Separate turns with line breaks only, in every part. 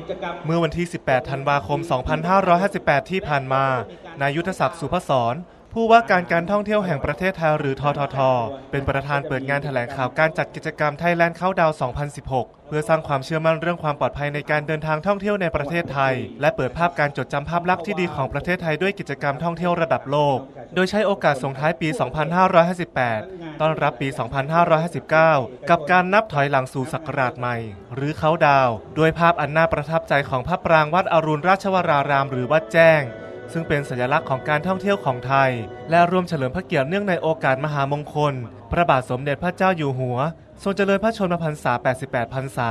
ิจกรรม
เมื่อวันที่ 18 ธันวาคม 2558 ที่ผ่านมา นายุทธศักดิ์สุพศร ผู้ว่าการการท่องเที่ยวแห่งประเทศไทยหรือททท เป็นประธานเปิดงานแถลงข่าวการจัดกิจกรรมไทยแลนด์เข้าดาว 2016 เพื่อสร้างความเชื่อมั่นเรื่องความปลอดภัยในการเดินทางท่องเที่ยวในประเทศไทย และเปิดภาพการจดจำภาพลักษณ์ที่ดีของประเทศไทยด้วยกิจกรรมท่องเที่ยวระดับโลก โดยใช้โอกาสส่งท้ายปี 2558 ต้อนรับปี 2559 กับการนับถอยหลังสู่ศักราชใหม่ หรือเขาดาว ด้วยภาพอันน่าประทับใจของพระปรางวัดอรุณราชวราราม หรือวัดแจ้ง ซึ่งเป็นสัญลักษณ์ของการท่องเที่ยวของไทย และร่วมเฉลิมพระเกียรติเนื่องในโอกาสมหามงคล พระบาทสมเด็จพระเจ้าอยู่หัว ทรงเจริญพระชนมพรรษา 88 พรรษา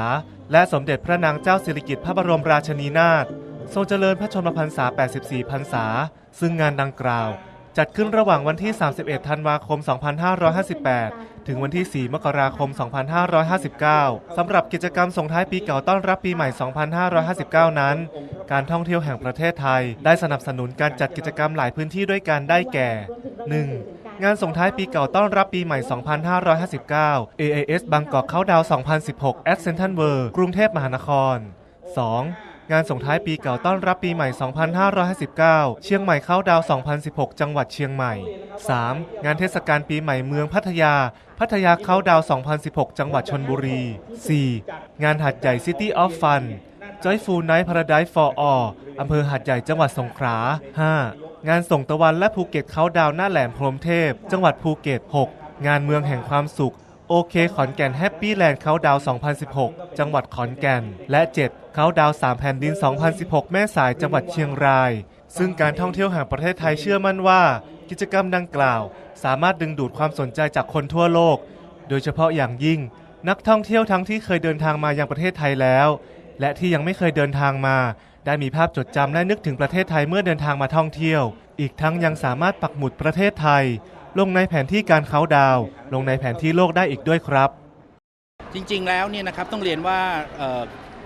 และสมเด็จพระนางเจ้าสิริกิติ์พระบรมราชินีนาถ ทรงเจริญพระชนมพรรษา 84 พรรษา ซึ่งงานดังกล่าว จัดขึ้นระหว่างวันที่ 31 ธันวาคม 2558 ถึงวันที่ 4 มกราคม 2559 สำหรับกิจกรรมส่งท้ายปีเก่าต้อนรับปีใหม่ 2559 นั้น การท่องเที่ยวแห่งประเทศไทย ได้สนับสนุนการจัดกิจกรรมหลายพื้นที่ด้วยกันได้แก่ 1. งานส่งท้ายปีเก่าต้อนรับปีใหม่ 2559 AAS บางกอกเข้าดาว 2016 at Central World กรุงเทพมหานคร 2. งานส่งท้ายปีเก่าต้อนรับปีใหม่ 2559 เชียงใหม่เข้าดาว 2016 จังหวัดเชียงใหม่ 3. งานเทศกาลปีใหม่เมืองพัทยา พัทยาเข้าดาว 2016 จังหวัดชนบุรี 4. งานหัดใหญ่ City of Fun Joyful Night Paradise for All อำเภอหัดใหญ่จังหวัดสงขลา 5. งานส่งตะวันและภูเก็ตเขาดาวหน้าแหลมพรหมเทพ จังหวัดภูเก็ต 6. งานเมืองแห่งความสุข โอเคขอนแก่นแฮปปี้แลนด์เขาดาว 2016 จังหวัดขอนแก่น และ 7. เขาดาว 3 แผ่นดิน 2016 แม่สายจังหวัดเชียงราย ซึ่งการท่องเที่ยวแห่งประเทศไทยเชื่อมั่นว่า กิจกรรมดังกล่าว สามารถดึงดูดความสนใจจากคนทั่วโลก โดยเฉพาะอย่างยิ่ง นักท่องเที่ยวทั้งที่เคยเดินทางมายังประเทศไทยแล้ว และที่ยังไม่เคยเดินทางมา ได้มีภาพจดจำและนึกถึงประเทศไทยเมื่อเดินทางมาท่องเที่ยว อีกทั้งยังสามารถปักหมุดประเทศไทย ลงในแผนที่การเขาดาว ลงในแผนที่โลกได้อีกด้วยครับ
จริงๆแล้วเนี่ยนะครับต้องเรียนว่า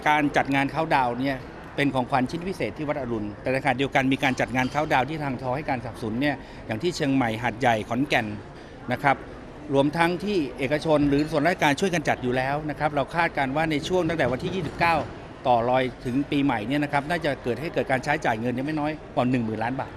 การจัดงานเข้าดาวเนี่ยเป็นของขวัญชิ้นพิเศษที่วัดอรุณ แต่ในขณะเดียวกันมีการจัดงานเข้าดาวที่ทางทอให้การสนับสนุนเนี่ยอย่างที่เชียงใหม่หาดใหญ่ขอนแก่นนะครับรวมทั้งที่เอกชนหรือส่วนราชการช่วยกันจัดอยู่แล้วนะครับเราคาดการณ์ว่าในช่วงตั้งแต่วันที่ 29 ต่อรอยถึงปีใหม่เนี่ยนะครับน่าจะเกิดให้เกิดการใช้จ่ายเงินนี่ไม่น้อยกว่า1 0,000 ล้านบาท